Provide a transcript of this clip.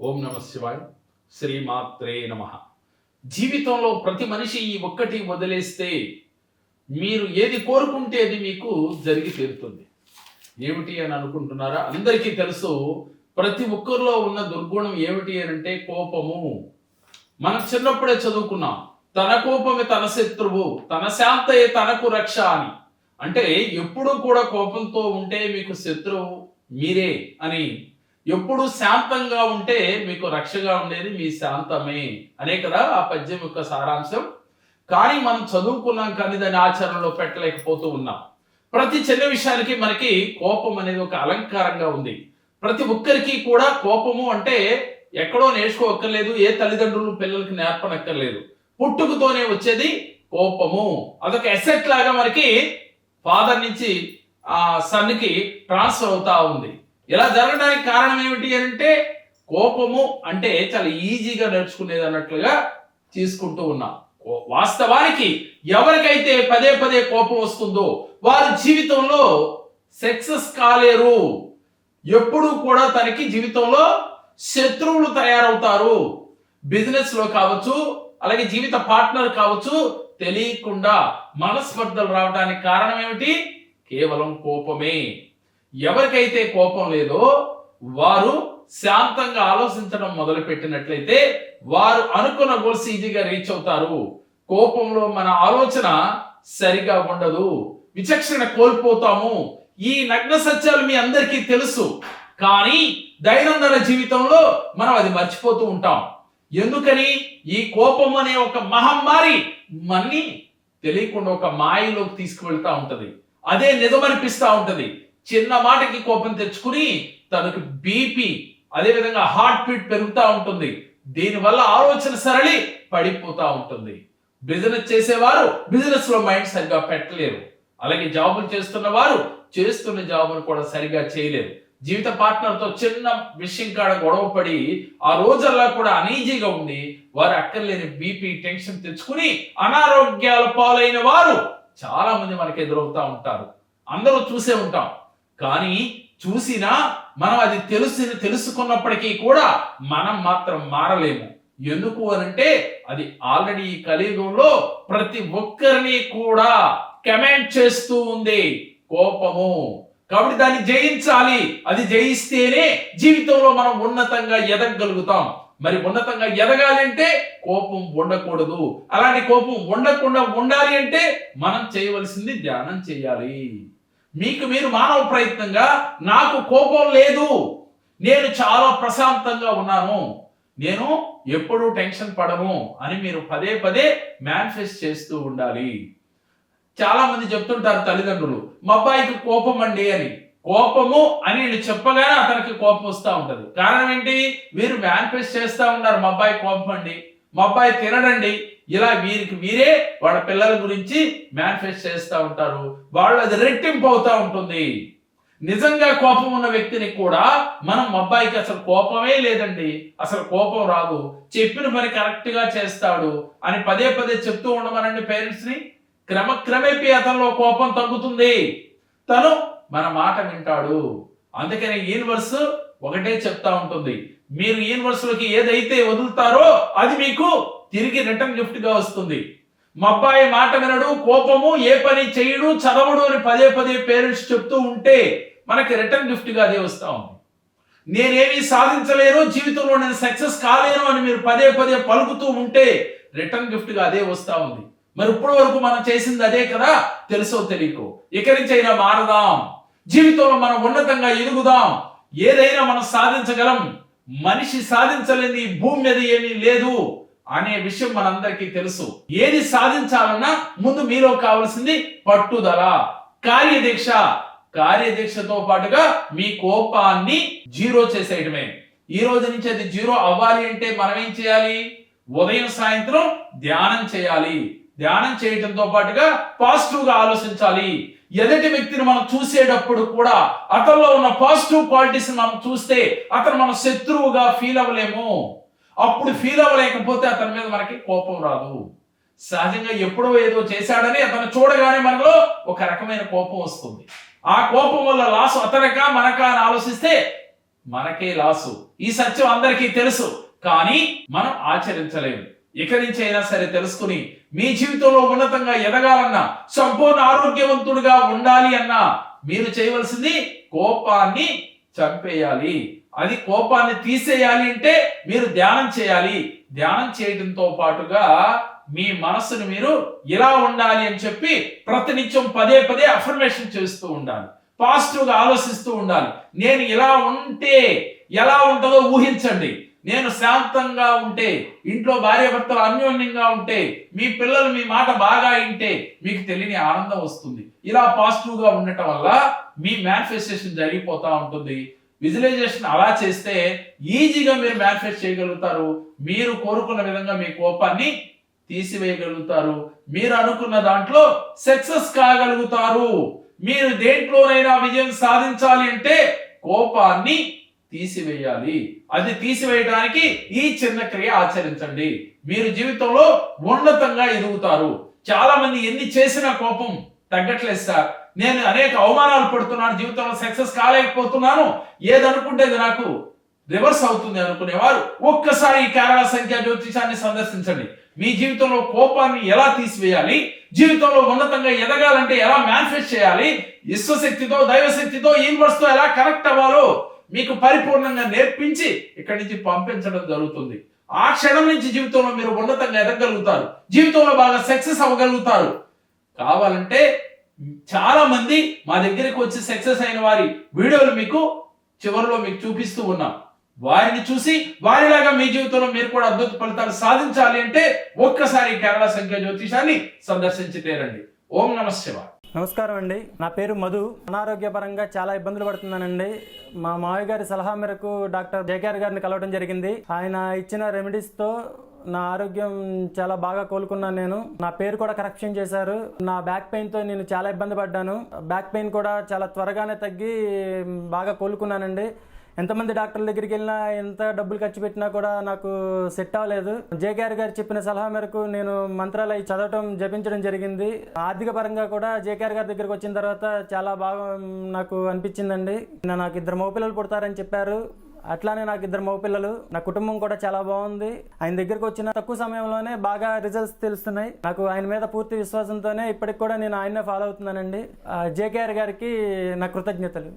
ఓం నమ శివాయ. శ్రీమాత్రే నమ. జీవితంలో ప్రతి మనిషి ఈ ఒక్కటి వదిలేస్తే మీరు ఏది కోరుకుంటే అది మీకు జరిగి తీరుతుంది. ఏమిటి అని అనుకుంటున్నారా? అందరికీ తెలుసు ప్రతి ఒక్కరిలో ఉన్న దుర్గుణం ఏమిటి అని అంటే కోపము. మనం చిన్నప్పుడే చదువుకున్నాం. తన కోపమే తన శత్రువు తన శాంతయే తనకు రక్ష అని. అంటే ఎప్పుడూ కూడా కోపంతో ఉంటే మీకు శత్రువు మీరే అని ఎప్పుడు శాంతంగా ఉంటే మీకు రక్షగా ఉండేది మీ శాంతమే. అనే కదా ఆ పద్యం యొక్క సారాంశం. కానీ మనం చదువుకున్నాం కానీ దాన్ని ఆచరణలో పెట్టలేకపోతూ ఉన్నాం. ప్రతి చిన్న విషయానికి మనకి కోపం అనేది ఒక అలంకారంగా ఉంది. ప్రతి ఒక్కరికి కూడా కోపము అంటే ఎక్కడో నేర్చుకోక్కర్లేదు ఏ తల్లిదండ్రులు పిల్లలకి నేర్పనక్కర్లేదు. పుట్టుకతోనే వచ్చేది కోపము. అదొక ఎసెట్ లాగా మనకి ఫాదర్ నుంచి ఆ సన్కి ట్రాన్స్ఫర్ అవుతా ఉంది. ఇలా జరగడానికి కారణం ఏమిటి అంటే కోపము అంటే చాలా ఈజీగా నడుచుకునేది అన్నట్లుగా తీసుకుంటూ ఉన్నాం. కో- వాస్తవానికి ఎవరికైతే పదే పదే కోపం వస్తుందో వారి జీవితంలో సక్సెస్ కాలేరు. ఎప్పుడూ కూడా తనకి జీవితంలో శత్రువులు తయారవుతారు. బిజినెస్లో కావచ్చు అలాగే జీవిత పార్ట్నర్ కావచ్చు తెలియకుండా మనస్పర్ధలు రావడానికి కారణం ఏమిటి? కేవలం కోపమే. ఎవరికైతే కోపం లేదో వారు శాంతంగా ఆలోచించడం మొదలు పెట్టినట్లయితే వారు అనుకున్న గోల్స్ ఈజీగా రీచ్ అవుతారు. కోపంలో మన ఆలోచన సరిగా ఉండదు. విచక్షణ కోల్పోతాము. ఈ నగ్న సత్యాలు మీ అందరికీ తెలుసు. కానీ దైనందిన జీవితంలో మనం అది మర్చిపోతూ ఉంటాం. ఎందుకని? ఈ కోపం అనే ఒక మహమ్మారి మన్ని తెలియకుండా ఒక మాయలోకి తీసుకువెళ్తా ఉంటది. అదే నిజమనిపిస్తా ఉంటది. చిన్న మాటకి కోపం తెచ్చుకుని తనకు బీపీ అదేవిధంగా హార్ట్ బీట్ పెరుగుతూ ఉంటుంది. దీనివల్ల ఆలోచన సరళి పడిపోతూ ఉంటుంది. బిజినెస్ చేసేవారు బిజినెస్లో మైండ్ సరిగా పెట్టలేరు. అలాగే జాబులు చేస్తున్న వారు చేస్తున్న జాబును కూడా సరిగా చేయలేరు. జీవిత పార్ట్నర్తో చిన్న విషయం కాడ గొడవ పడి ఆ రోజల్లా కూడా అనీజీగా ఉండి వారు అక్కర్లేని బీపీ టెన్షన్ తెచ్చుకుని అనారోగ్యాల పాలైన వారు చాలా మంది మనకి ఎదురవుతూ ఉంటారు. అందరూ చూసే ఉంటాం. కానీ చూసినా మనం అది తెలుసు తెలుసుకున్నప్పటికీ కూడా మనం మాత్రం మారలేము. ఎందుకు అనంటే అది ఆల్రెడీ ఈ కలియుగంలో ప్రతి ఒక్కరిని కూడా కమెంట్ చేస్తూ ఉంది. కోపము. కాబట్టి దాన్ని జయించాలి. అది జయిస్తేనే జీవితంలో మనం ఉన్నతంగా ఎదగగలుగుతాం. మరి ఉన్నతంగా ఎదగాలి అంటే కోపం ఉండకూడదు. అలాంటి కోపం ఉండకుండా ఉండాలి అంటే మనం చేయవలసింది ధ్యానం చేయాలి. మీకు మీరు మానవ ప్రయత్నంగా నాకు కోపం లేదు. నేను చాలా ప్రశాంతంగా ఉన్నాను. నేను ఎప్పుడూ టెన్షన్ పడను అని మీరు పదే పదే మేనిఫెస్ట్ చేస్తూ ఉండాలి. చాలా మంది చెప్తుంటారు తల్లిదండ్రులు మా అబ్బాయికి కోపం అండి అని. కోపము అని వీళ్ళు చెప్పగానే అతనికి కోపం వస్తూ ఉంటుంది. కారణం ఏంటి? మీరు మేనిఫెస్ట్ చేస్తూ ఉన్నారు మా అబ్బాయి కోపం అండి. మా అబ్బాయి తినడండి. ఇలా వీరికి వీరే వాళ్ళ పిల్లల గురించి మేనిఫెస్ట్ చేస్తూ ఉంటారు. వాళ్ళు అది రెట్టింపు అవుతూ ఉంటుంది. నిజంగా కోపం ఉన్న వ్యక్తిని కూడా మనం అబ్బాయికి అసలు కోపమే లేదండి. అసలు కోపం రాదు. చెప్పిన పని కరెక్ట్గా చేస్తాడు అని పదే పదే చెప్తూ ఉండమనండి పేరెంట్స్ని. క్రమక్రమేపీ అతనిలో కోపం తగ్గుతుంది. తను మన మాట వింటాడు. అందుకని యూనివర్స్ ఒకటే చెప్తా ఉంటుంది. మీరు యూనివర్స్లోకి ఏదైతే వదులుతారో అది మీకు తిరిగి రిటర్న్ గిఫ్ట్గా వస్తుంది. మా అబ్బాయి మాట వినడు కోపము ఏ పని చేయడు చదవడు అని పదే పదే పేరెంట్స్ చెప్తూ ఉంటే మనకి రిటర్న్ గిఫ్ట్గా అదే వస్తా ఉంది. నేనేమీ సాధించలేను జీవితంలో నేను సక్సెస్ కాలేను అని మీరు పదే పదే పలుకుతూ ఉంటే రిటర్న్ గిఫ్ట్గా అదే వస్తా ఉంది. మరి ఇప్పటి వరకు మనం చేసింది అదే కదా? తెలుసో తెలియకో ఇక నుంచి అయినా మారదాం. జీవితంలో మనం ఉన్నతంగా ఎదుగుదాం. ఏదైనా మనం సాధించగలం. మనిషి సాధించలేని భూమి మీద ఏమీ లేదు అనే విషయం మనందరికీ తెలుసు. ఏది సాధించాలన్నా ముందు మీలో కావాల్సింది పట్టుదల కార్యదీక్ష. కార్యదీక్షతో పాటుగా మీ కోపాన్ని జీరో చేసేయడమే. ఈ రోజు నుంచి అది జీరో అవ్వాలి అంటే మనం ఏం చేయాలి? ఉదయం సాయంత్రం ధ్యానం చేయాలి. ధ్యానం చేయడంతో పాటుగా పాజిటివ్గా ఆలోచించాలి. ఎదటి వ్యక్తిని మనం చూసేటప్పుడు కూడా అతనిలో ఉన్న పాజిటివ్ క్వాలిటీస్ మనం చూస్తే అతను మన శత్రువుగా ఫీల్ అవ్వలేము. అప్పుడు ఫీల్ అవ్వలేకపోతే అతని మీద మనకి కోపం రాదు. సహజంగా ఎప్పుడో ఏదో చేశాడని అతను చూడగానే మనలో ఒక రకమైన కోపం వస్తుంది. ఆ కోపం వల్ల లాస్ అతనకా మనకా అని ఆలోచిస్తే మనకే లాసు ఈ సత్యం అందరికీ తెలుసు. కానీ మనం ఆచరించలేము. ఇక నుంచి అయినా సరే తెలుసుకుని మీ జీవితంలో ఉన్నతంగా ఎదగాలన్నా సంపూర్ణ ఆరోగ్యవంతుడిగా ఉండాలి అన్నా మీరు చేయవలసింది కోపాన్ని చంపేయాలి. అది కోపాన్ని తీసేయాలి అంటే మీరు ధ్యానం చేయాలి. ధ్యానం చేయడంతో పాటుగా మీ మనస్సును మీరు ఇలా ఉండాలి అని చెప్పి ప్రతినిత్యం పదే పదే అఫర్మేషన్ చేస్తూ ఉండాలి. పాజిటివ్గా ఆలోచిస్తూ ఉండాలి. నేను ఇలా ఉంటే ఎలా ఉంటుందో ఊహించండి. నేను శాంతంగా ఉంటే ఇంట్లో భార్య భర్తలు అన్యోన్యంగా ఉంటే మీ పిల్లలు మీ మాట బాగా వింటే మీకు తెలియని ఆనందం వస్తుంది. ఇలా పాజిటివ్గా ఉండటం వల్ల మీ మేనిఫెస్టేషన్ జరిగిపోతూ ఉంటుంది. విజువలైజేషన్ అలా చేస్తే ఈజీగా మీరు మేనిఫెస్ట్ చేయగలుగుతారు. మీరు కోరుకున్న విధంగా మీ కోపాన్ని తీసివేయగలుగుతారు. మీరు అనుకున్న దాంట్లో సక్సెస్ కాగలుగుతారు. మీరు దేంట్లోనైనా విజయం సాధించాలి అంటే కోపాన్ని తీసివేయాలి. అది తీసివేయడానికి ఈ చిన్న క్రియ ఆచరించండి. మీరు జీవితంలో ఉన్నతంగా ఎదుగుతారు. చాలా మంది ఎన్ని చేసినా కోపం తగ్గట్లేదు సార్. నేను అనేక అవమానాలు పడుతున్నాను జీవితంలో సక్సెస్ కాలేకపోతున్నాను. ఏదనుకుంటే నాకు రివర్స్ అవుతుంది అనుకునేవారు ఒక్కసారి ఈ కేరళ సంఖ్య జ్యోతిషాన్ని సందర్శించండి. మీ జీవితంలో కోపాన్ని ఎలా తీసివేయాలి? జీవితంలో ఉన్నతంగా ఎదగాలంటే ఎలా మేనిఫెస్ట్ చేయాలి? విశ్వశక్తితో దైవశక్తితో యూనివర్స్తో ఎలా కనెక్ట్ అవ్వాలో మీకు పరిపూర్ణంగా నేర్పించి ఇక్కడి నుంచి పంపించడం జరుగుతుంది. ఆ క్షణం నుంచి జీవితంలో మీరు ఉన్నతంగా ఎదగలుగుతారు జీవితంలో బాగా సక్సెస్ అవ్వగలుగుతారు. కావాలంటే చాలా మంది మా దగ్గరికి వచ్చి సక్సెస్ అయిన వారి వీడియోలు మీకు చివరిలో మీకు చూపిస్తూ ఉన్నాం. వారిని చూసి వారిలాగా మీ జీవితంలో మీరు కూడా అద్భుత ఫలితాలు సాధించాలి అంటే ఒక్కసారి కేరళ సంఖ్య జ్యోతిషాన్ని సందర్శించి తేరండి. ఓం నమ శివాయ. నమస్కారం అండి. నా పేరు మధు. అనారోగ్యపరంగా చాలా ఇబ్బందులు పడుతున్నానండి. మా మావయ్య గారి సలహా మేరకు డాక్టర్ జేకేఆర్ గారిని కలవడం జరిగింది. ఆయన ఇచ్చిన రెమెడీస్తో నా ఆరోగ్యం చాలా బాగా కోలుకున్నాను నేను. నా పేరు కూడా కరెక్షన్ చేశారు. నా బ్యాక్ పెయిన్తో నేను చాలా ఇబ్బంది పడ్డాను. బ్యాక్ పెయిన్ కూడా చాలా త్వరగానే తగ్గి బాగా కోలుకున్నానండి. ఎంతమంది డాక్టర్ల దగ్గరికి వెళ్ళినా ఎంత డబ్బులు ఖర్చు పెట్టినా కూడా నాకు సెట్ అవ్వలేదు. జేకేఆర్ గారు చెప్పిన సలహా మేరకు నేను మంత్రాలు అవి చదవటం జపించడం జరిగింది. ఆర్థిక పరంగా కూడా జేకేఆర్ గారి దగ్గరికి వచ్చిన తర్వాత చాలా బాగా నాకు అనిపించిందండి. నాకు ఇద్దరు మగపిల్లలు పుడతారని చెప్పారు. అట్లానే నాకు ఇద్దరు మగపిల్లలు. నా కుటుంబం కూడా చాలా బాగుంది. ఆయన దగ్గరకు వచ్చిన తక్కువ సమయంలోనే బాగా రిజల్ట్స్ తెలుస్తున్నాయి. నాకు ఆయన మీద పూర్తి విశ్వాసంతోనే ఇప్పటికి కూడా నేను ఆయన్నే ఫాలో అవుతున్నానండి. జేకేఆర్ గారికి నా కృతజ్ఞతలు.